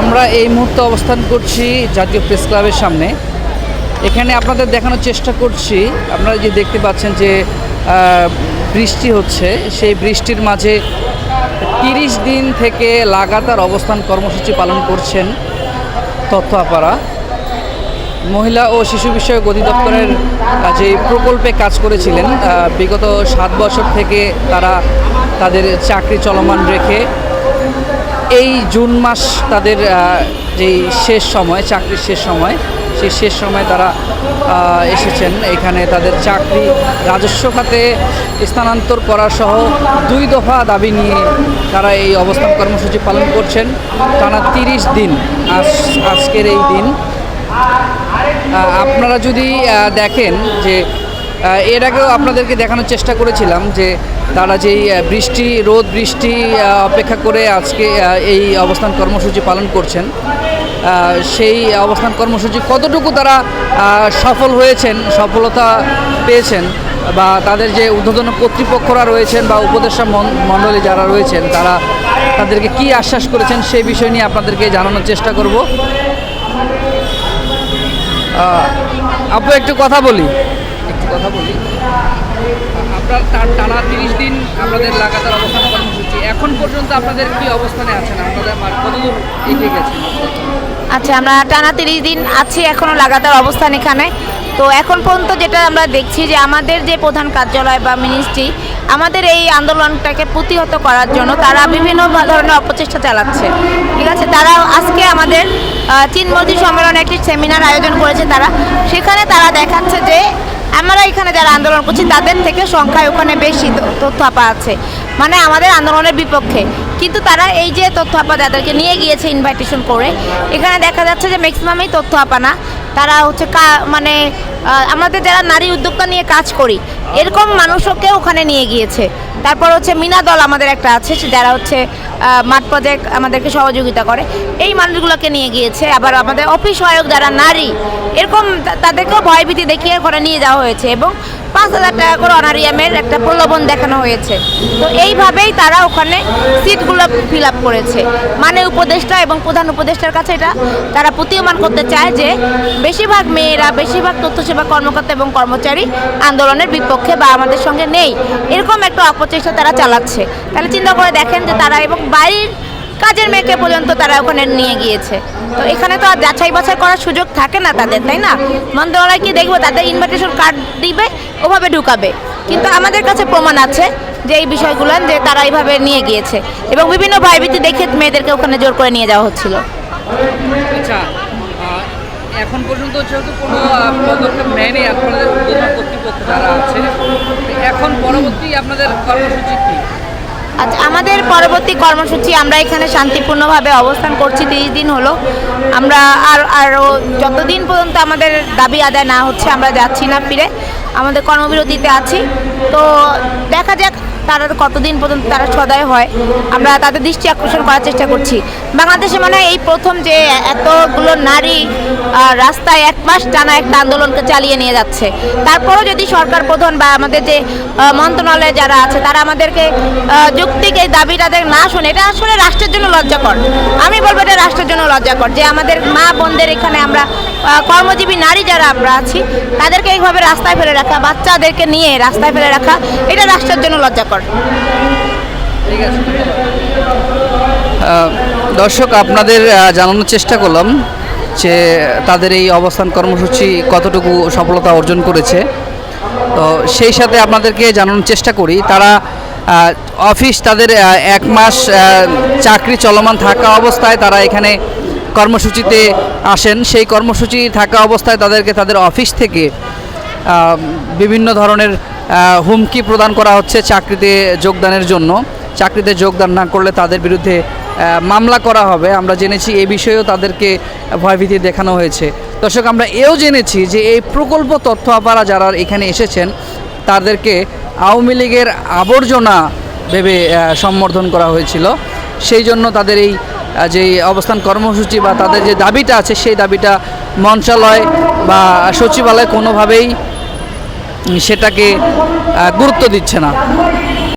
আমরা এই মুহূর্তে অবস্থান করছি জাতীয় প্রেস ক্লাবের সামনে। এখানে আপনাদের দেখানোর চেষ্টা করছি। আপনারা যে দেখতে পাচ্ছেন যে বৃষ্টি হচ্ছে, সেই বৃষ্টির মাঝে তিরিশ দিন থেকে লাগাতার অবস্থান কর্মসূচি পালন করছেন তথ্য আপারা। মহিলা ও শিশু বিষয়ক অধিদপ্তরের যে প্রকল্পে কাজ করেছিলেন বিগত সাত বছর থেকে তারা তাদের চাকরি চলমান রেখে এই জুন মাস তাদের যেই শেষ সময়, চাকরির শেষ সময়, সেই শেষ সময় তারা এসেছেন। এখানে তাদের চাকরি রাজস্ব খাতে স্থানান্তর করা সহ দুই দফা দাবি নিয়ে তারা এই অবস্থান কর্মসূচি পালন করছেন। টানা তিরিশ দিন আজ, আজকের এই দিন। আপনারা যদি দেখেন যে এর আগেও আপনাদেরকে দেখানোর চেষ্টা করেছিলাম যে তারা যেই বৃষ্টি, রোদ, বৃষ্টি অপেক্ষা করে আজকে এই অবস্থান কর্মসূচি পালন করছেন। সেই অবস্থান কর্মসূচি কতটুকু তারা সফল হয়েছেন, সফলতা পেয়েছেন বা তাদের যে উদ্বোধন কর্তৃপক্ষরা রয়েছেন বা উপদেষ্টা মণ্ডলী যারা রয়েছেন, তারা তাদেরকে কি আশ্বাস করেছেন সেই বিষয় নিয়ে আপনাদেরকে জানানোর চেষ্টা করব। আপু, একটু কথা বলি। কথা বলি। আপনার টান- টানা তিরিশ দিন আপনাদের লাগাতার অবস্থান কর্মসূচি এখন পর্যন্ত আপনাদের কি অবস্থানে আছেন? আপনাদের কতদূর এগিয়ে গেছেন? আচ্ছা আমরা টানা তিরিশ দিন আছি এখনও লাগাতার অবস্থান এখানে। তো এখন পর্যন্ত যেটা আমরা দেখছি যে আমাদের যে প্রধান কার্যালয় বা মিনিস্ট্রি আমাদের এই আন্দোলনটাকে প্রতিহত করার জন্য তারা বিভিন্ন ধরনের অপচেষ্টা চালাচ্ছে। ঠিক আছে? তারা আজকে আমাদের চীন মোদী সম্মেলনে একটি সেমিনার আয়োজন করেছে তারা। সেখানে তারা দেখাচ্ছে যে আমরা এখানে যারা আন্দোলন করছি, তাদের থেকে সংখ্যায় ওখানে বেশি তথ্য আপা আছে। মানে আমাদের আন্দোলনের বিপক্ষে। কিন্তু তারা এই যে তথ্য আপা যাদেরকে নিয়ে গিয়েছে ইনভাইটেশন করে, এখানে দেখা যাচ্ছে যে ম্যাক্সিমামই তথ্য আপা না। তারা হচ্ছে কা- মানে আমাদের যারা নারী উদ্যোক্তা নিয়ে কাজ করি, এরকম মানুষকে ওখানে নিয়ে গিয়েছে। তারপর হচ্ছে মিনা দল আমাদের একটা আছে যারা হচ্ছে মাঠ প্রজেক্ট আমাদেরকে সহযোগিতা করে। এই মানুষগুলোকে নিয়ে গিয়েছে। আবার আমাদের অফিস সহায়ক যারা নারী, এরকম তাদেরকেও ভয়ভীতি দেখিয়ে ওখানে নিয়ে যাওয়া হয়েছে এবং পাঁচ হাজার টাকা করে অনারিয়ামের একটা প্রলোভন দেখানো হয়েছে। তো এইভাবেই তারা ওখানে সিটগুলো ফিল আপ করেছে। মানে উপদেষ্টা এবং প্রধান উপদেষ্টার কাছে এটা তারা প্রতীয়মান করতে চায় যে বেশিরভাগ মেয়েরা, বেশিরভাগ তথ্য সেবা কর্মকর্তা এবং কর্মচারী আন্দোলনের বিপক্ষে বা আমাদের সঙ্গে নেই। এরকম একটা অপচেষ্টা তারা চালাচ্ছে। তাহলে চিন্তা করে দেখেন যে তারা এবং বাড়ির কাজের মেয়েকে পর্যন্ত তারা ওখানে নিয়ে গিয়েছে। তো এখানে তো আর যাচাই বাছাই করার সুযোগ থাকে না তাদের, তাই না? মন্ত্রণালয় কি দেখব, তাদের ইনভিটেশন কার্ড দিবে, ওভাবে ঢুকাবে। কিন্তু আমাদের কাছে প্রমাণ আছে যে এই বিষয়গুলো, যে তারা এইভাবে নিয়ে গিয়েছে। এবং বিভিন্ন ভয়ভীতি দেখে মেয়েদেরকে ওখানে জোর করে নিয়ে যাওয়া হচ্ছিল। আচ্ছা এখন পর্যন্ত যেহেতু কোনো পদক্ষেপ নেয়নি আপনাদের কর্তৃপক্ষ যারা আছে এখন পরবর্তী আপনাদের কর্মসূচি কী? আচ্ছা আমাদের পরবর্তী কর্মসূচি, আমরা এখানে শান্তিপূর্ণভাবে অবস্থান করছি, তিরিশ দিন হলো। আমরা আর আরও যতদিন পর্যন্ত আমাদের দাবি আদায় না হচ্ছে, আমরা যাচ্ছি না ফিরে। আমাদের কর্মবিরতিতে আছি। তো দেখা যাক তারা কতদিন পর্যন্ত তারা সদয় হয়, আমরা তাদের দৃষ্টি আকর্ষণ করার চেষ্টা করছি। বাংলাদেশে মানে এই প্রথম যে এতগুলো নারী রাস্তায় এক মাস টানা একটা আন্দোলনকে চালিয়ে নিয়ে যাচ্ছে। তারপরেও যদি সরকার প্রধান বা আমাদের যে মন্ত্রণালয়ে যারা আছে, তারা আমাদেরকে যুক্তিকে এই দাবি তাদের না শোনে, এটা আসলে রাষ্ট্রের জন্য লজ্জাকর। আমি বলব এটা রাষ্ট্রের জন্য লজ্জাকর যে আমাদের মা বোনদের এখানে আমরা কর্মজীবী নারী যারা আমরা আছি, তাদেরকে এইভাবে রাস্তায় ফেলে রাখা, বাচ্চাদেরকে নিয়ে রাস্তায় ফেলে রাখা, এটা রাষ্ট্রের জন্য লজ্জাকর। ঠিক আছে দর্শক, আপনাদের জানানোর চেষ্টা করলাম যে তাদের এই অবস্থান কর্মসূচি কতটুকু সফলতা অর্জন করেছে। তো সেই সাথে আপনাদেরকে জানানোর চেষ্টা করি, তারা অফিস তাদের এক মাস চাকরি চলমান থাকা অবস্থায় তারা এখানে কর্মসূচিতে আসেন। সেই কর্মসূচি থাকা অবস্থায় তাদেরকে তাদের অফিস থেকে বিভিন্ন ধরনের হুমকি প্রদান করা হচ্ছে চাকরিতে যোগদানের জন্য। চাকরিতে যোগদান না করলে তাদের বিরুদ্ধে মামলা করা হবে। আমরা জেনেছি এ বিষয়েও তাদেরকে ভয়ভীতি দেখানো হয়েছে। দর্শক, আমরা এও জেনেছি যে এই প্রকল্প তথ্য আপারা যারা এখানে এসেছেন, তাদেরকে আওয়ামী লীগের আবর্জনা ভেবে সম্বর্ধন করা হয়েছিল। সেই জন্য তাদের এই যে অবস্থান কর্মসূচি বা তাদের যে দাবিটা আছে, সেই দাবিটা মন্ত্রণালয় বা সচিবালয় কোনোভাবেই সেটাকে গুরুত্ব দিচ্ছে না।